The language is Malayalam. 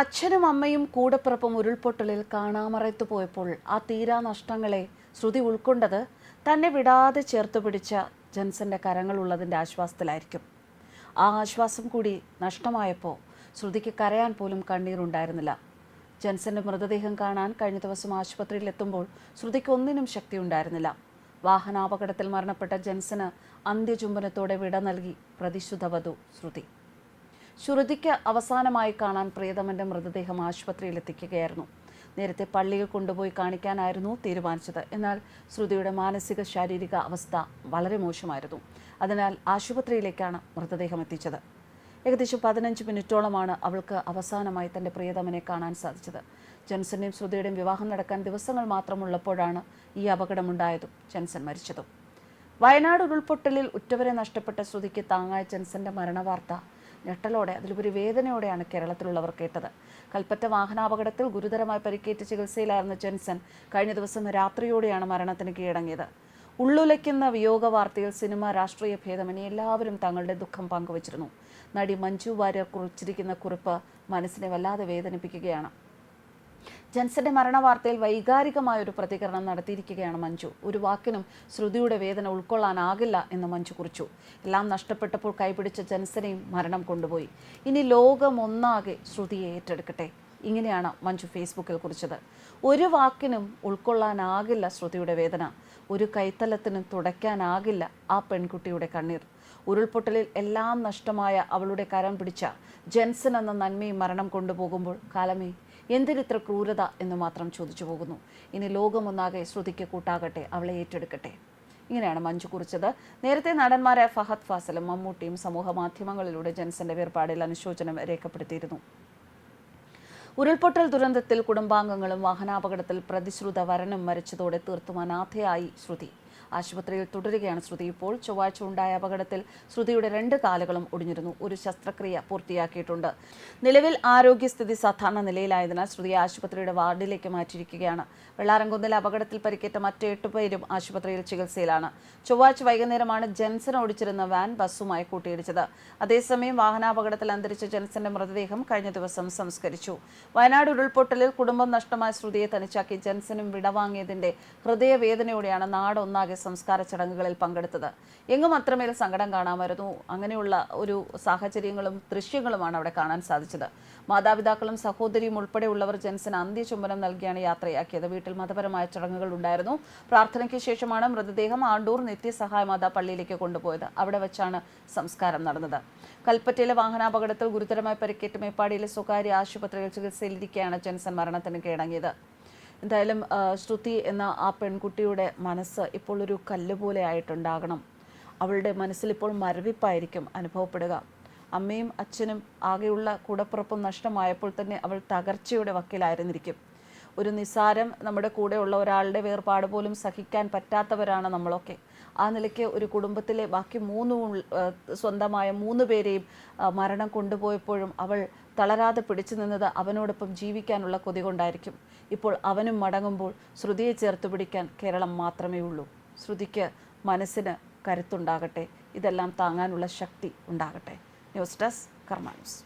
അച്ഛനും അമ്മയും കൂടപ്പിറപ്പും ഉരുൾപൊട്ടലിൽ കാണാമറയത്തു പോയപ്പോൾ ആ തീരാ നഷ്ടങ്ങളെ ശ്രുതി ഉൾക്കൊണ്ടത് തന്നെ വിടാതെ ചേർത്ത് പിടിച്ച ജൻസന്റെ കരങ്ങളുള്ളതിന്റെ ആശ്വാസത്തിലായിരിക്കും. ആ ആശ്വാസം കൂടി നഷ്ടമായപ്പോൾ ശ്രുതിക്ക് കരയാൻ പോലും കണ്ണീരുണ്ടായിരുന്നില്ല. ജൻസന്റെ മൃതദേഹം കാണാൻ കഴിഞ്ഞ ദിവസം ആശുപത്രിയിൽ എത്തുമ്പോൾ ശ്രുതിക്ക് ഒന്നിനും ശക്തി ഉണ്ടായിരുന്നില്ല വാഹനാപകടത്തിൽ മരണപ്പെട്ട ജൻസന് അന്ത്യചുംബനത്തോടെ വിട നൽകി പ്രതിശുദ്ധവധു ശ്രുതി. ശ്രുതിക്ക് അവസാനമായി കാണാൻ പ്രിയതമന്റെ മൃതദേഹം ആശുപത്രിയിൽ എത്തിക്കുകയായിരുന്നു നേരത്തെ പള്ളിയിൽ കൊണ്ടുപോയി കാണിക്കാനായിരുന്നു തീരുമാനിച്ചത്. എന്നാൽ ശ്രുതിയുടെ മാനസിക ശാരീരിക അവസ്ഥ വളരെ മോശമായിരുന്നു. അതിനാൽ ആശുപത്രിയിലേക്കാണ് മൃതദേഹം എത്തിച്ചത്. ഏകദേശം പതിനഞ്ച് മിനിറ്റോളമാണ് അവൾക്ക് അവസാനമായി തന്റെ പ്രിയതമനെ കാണാൻ സാധിച്ചത്. ജെൻസന്റെയും ശ്രുതിയുടെയും വിവാഹം നടക്കാൻ ദിവസങ്ങൾ മാത്രമുള്ളപ്പോഴാണ് ഈ അപകടമുണ്ടായതും ജെൻസൻ മരിച്ചതും. വയനാട് ഉരുൾപൊട്ടലിൽ ഉറ്റവരെ നഷ്ടപ്പെട്ട ശ്രുതിക്ക് താങ്ങായ ജെൻസന്റെ മരണവാർത്ത ഞെട്ടലോടെ അതിലുപരി വേദനയോടെയാണ് കേരളത്തിലുള്ളവർ കേട്ടത്. കൽപ്പറ്റ വാഹനാപകടത്തിൽ ഗുരുതരമായി പരിക്കേറ്റ് ചികിത്സയിലായിരുന്ന ജെൻസൺ കഴിഞ്ഞ ദിവസം രാത്രിയോടെയാണ് മരണത്തിന് കീഴടങ്ങിയത്. ഉള്ളുലയ്ക്കുന്ന വിയോഗ വാർത്തയിൽ സിനിമ രാഷ്ട്രീയ ഭേദമന്യേ എല്ലാവരും തങ്ങളുടെ ദുഃഖം പങ്കുവച്ചിരുന്നു. നടി മഞ്ജു വാര്യർ കുറിച്ചിരിക്കുന്ന കുറിപ്പ് മനസ്സിനെ വല്ലാതെ വേദനിപ്പിക്കുകയാണ്. ജൻസന്റെ മരണ വാർത്തയിൽ വൈകാരികമായ ഒരു പ്രതികരണം നടത്തിയിരിക്കുകയാണ് മഞ്ജു. ഒരു വാക്കിനും ശ്രുതിയുടെ വേദന ഉൾക്കൊള്ളാനാകില്ല എന്ന് മഞ്ജു കുറിച്ചു. എല്ലാം നഷ്ടപ്പെട്ടപ്പോൾ കൈപിടിച്ച ജൻസനെയും മരണം കൊണ്ടുപോയി. ഇനി ലോകം ഒന്നാകെ ശ്രുതിയെ ഏറ്റെടുക്കട്ടെ. ഇങ്ങനെയാണ് മഞ്ജു ഫേസ്ബുക്കിൽ കുറിച്ചത്. ഒരു വാക്കിനും ഉൾക്കൊള്ളാനാകില്ല ശ്രുതിയുടെ വേദന. ഒരു കൈത്തലത്തിനും തുടയ്ക്കാനാകില്ല ആ പെൺകുട്ടിയുടെ കണ്ണീർ. ഉരുൾപൊട്ടലിൽ എല്ലാം നഷ്ടമായ അവളുടെ കരം പിടിച്ച ജെൻസൻ എന്ന നന്മയും മരണം കൊണ്ടുപോകുമ്പോൾ കാലമേ എന്തിനിത്ര ക്രൂരത എന്ന് മാത്രം ചോദിച്ചു പോകുന്നു. ഇനി ലോകമൊന്നാകെ ശ്രുതിക്ക് കൂട്ടാകട്ടെ അവളെ ഏറ്റെടുക്കട്ടെ. ഇങ്ങനെയാണ് മഞ്ജു കുറിച്ചത്. നേരത്തെ നടന്മാരായ ഫഹദ് ഫാസലും മമ്മൂട്ടിയും സമൂഹ മാധ്യമങ്ങളിലൂടെ ജെൻസന്റെ വേർപാടിൽ അനുശോചനം രേഖപ്പെടുത്തിയിരുന്നു. ഉരുൾപൊട്ടൽ ദുരന്തത്തിൽ കുടുംബാംഗങ്ങളും വാഹനാപകടത്തിൽ പ്രതിശ്രുത വരനും മരിച്ചതോടെ തീർത്തും അനാഥയായി ശ്രുതി. ആശുപത്രിയിൽ തുടരുകയാണ് ശ്രുതി. ഇപ്പോൾ ചൊവ്വാഴ്ച ഉണ്ടായ അപകടത്തിൽ ശ്രുതിയുടെ രണ്ട് കാലുകളും ഒടിഞ്ഞിരുന്നു. ഒരു ശസ്ത്രക്രിയ പൂർത്തിയാക്കിയിട്ടുണ്ട്. നിലവിൽ ആരോഗ്യസ്ഥിതി സാധാരണ നിലയിലായതിനാൽ ശ്രുതിയെ ആശുപത്രിയുടെ വാർഡിലേക്ക് മാറ്റിയിരിക്കുകയാണ്. വെള്ളാരംകുന്നിലെ അപകടത്തിൽ പരിക്കേറ്റ മറ്റ് എട്ട് പേരും ആശുപത്രിയിൽ ചികിത്സയിലാണ്. ചൊവ്വാഴ്ച വൈകുന്നേരമാണ് ജെൻസൺ ഓടിച്ചിരുന്ന വാൻ ബസ്സുമായി കൂട്ടിയിടിച്ചത്. അതേസമയം വാഹനാപകടത്തിൽ അന്തരിച്ച ജെൻസന്റെ മൃതദേഹം കഴിഞ്ഞ ദിവസം സംസ്കരിച്ചു. വയനാട് ഉരുൾപൊട്ടലിൽ കുടുംബം നഷ്ടമായ ശ്രുതിയെ തനിച്ചാക്കി ജെൻസനും വിടവാങ്ങിയതിന്റെ ഹൃദയവേദനയോടെയാണ് നാടൊന്നാകെ സംസ്കാര ചടങ്ങുകളിൽ പങ്കെടുത്തത്. എങ്ങും അത്രമേൽ സങ്കടം കാണാമായിരുന്നു. അങ്ങനെയുള്ള ഒരു സാഹചര്യങ്ങളും ദൃശ്യങ്ങളുമാണ് അവിടെ കാണാൻ സാധിച്ചത്. മാതാപിതാക്കളും സഹോദരിയും ഉൾപ്പെടെയുള്ളവർ ജെൻസന് അന്ത്യചുംബനം നൽകിയാണ് യാത്രയാക്കിയത്. വീട്ടിൽ മതപരമായ ചടങ്ങുകൾ ഉണ്ടായിരുന്നു. പ്രാർത്ഥനയ്ക്ക് ശേഷമാണ് മൃതദേഹം ആണ്ടൂർ നിത്യസഹായ മാതാ പള്ളിയിലേക്ക് കൊണ്ടുപോയത്. അവിടെ വെച്ചാണ് സംസ്കാരം നടന്നത്. കൽപ്പറ്റയിലെ വാഹനാപകടത്തിൽ ഗുരുതരമായി പരിക്കേറ്റ് മേപ്പാടിയിലെ സ്വകാര്യ ആശുപത്രിയിൽ ചികിത്സയിലിരിക്കെയാണ് ജെൻസൺ മരണത്തിന് കീഴടങ്ങിയത്. എന്തായാലും ശ്രുതി എന്ന ആ പെൺകുട്ടിയുടെ മനസ്സ് ഇപ്പോൾ ഒരു കല്ല് പോലെ ആയിട്ടുണ്ടാകണം. അവളുടെ മനസ്സിൽ ഇപ്പോൾ മരവിപ്പായിരിക്കും അനുഭവപ്പെടുക. അമ്മയും അച്ഛനും ആകെയുള്ള കൂടപ്പുറപ്പും നഷ്ടമായപ്പോൾ തന്നെ അവൾ തകർച്ചയുടെ വക്കിലായിരുന്നിരിക്കും. ഒരു നിസാരം നമ്മുടെ കൂടെയുള്ള ഒരാളുടെ വേർപാട് പോലും സഹിക്കാൻ പറ്റാത്തവരാണ് നമ്മളൊക്കെ. ആ നിലയ്ക്ക് ഒരു കുടുംബത്തിലെ ബാക്കി മൂന്ന് സ്വന്തമായ മൂന്ന് പേരെയും മരണം കൊണ്ടുപോയപ്പോഴും അവൾ തളരാതെ പിടിച്ചു നിന്നത് അവനോടൊപ്പം ജീവിക്കാനുള്ള കൊതി കൊണ്ടായിരിക്കും. ഇപ്പോൾ അവനും മടങ്ങുമ്പോൾ ശ്രുതിയെ ചേർത്ത് പിടിക്കാൻ കേരളം മാത്രമേ ഉള്ളൂ. ശ്രുതിക്ക് മനസ്സിന് കരുത്തുണ്ടാകട്ടെ. ഇതെല്ലാം താങ്ങാനുള്ള ശക്തി ഉണ്ടാകട്ടെ. News desk Karma news.